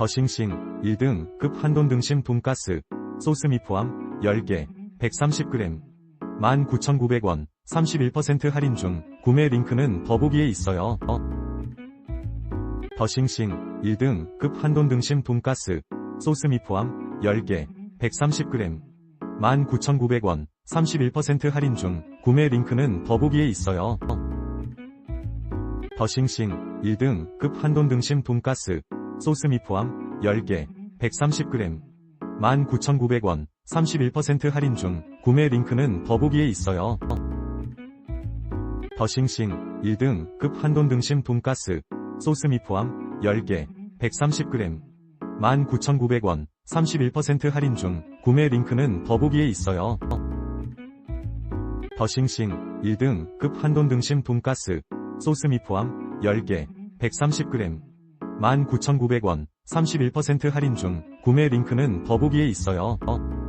더싱싱 1등 급 한돈 등심 돈가스 소스 미 포함 10개 130g 19,900원 31% 할인 중 구매 링크는 더보기에 있어요. 어. 더싱싱 1등 급 한돈 등심 돈가스 소스 미 포함 10개 130g 19,900원 31% 할인 중 구매 링크는 더보기에 있어요. 어. 더싱싱 1등 급 한돈 등심 돈가스 소스미 포함 10개 130g 19,900원 31% 할인 중 구매 링크는 더보기에 있어요. 어. 더싱싱 1등 급 한돈 등심 돈가스 소스미 포함 10개 130g 19,900원 31% 할인 중 구매 링크는 더보기에 있어요. 어. 더싱싱 1등 급 한돈 등심 돈가스 소스미 포함 10개 130g 19,900원 31% 할인 중 구매 링크는 더보기에 있어요. 어.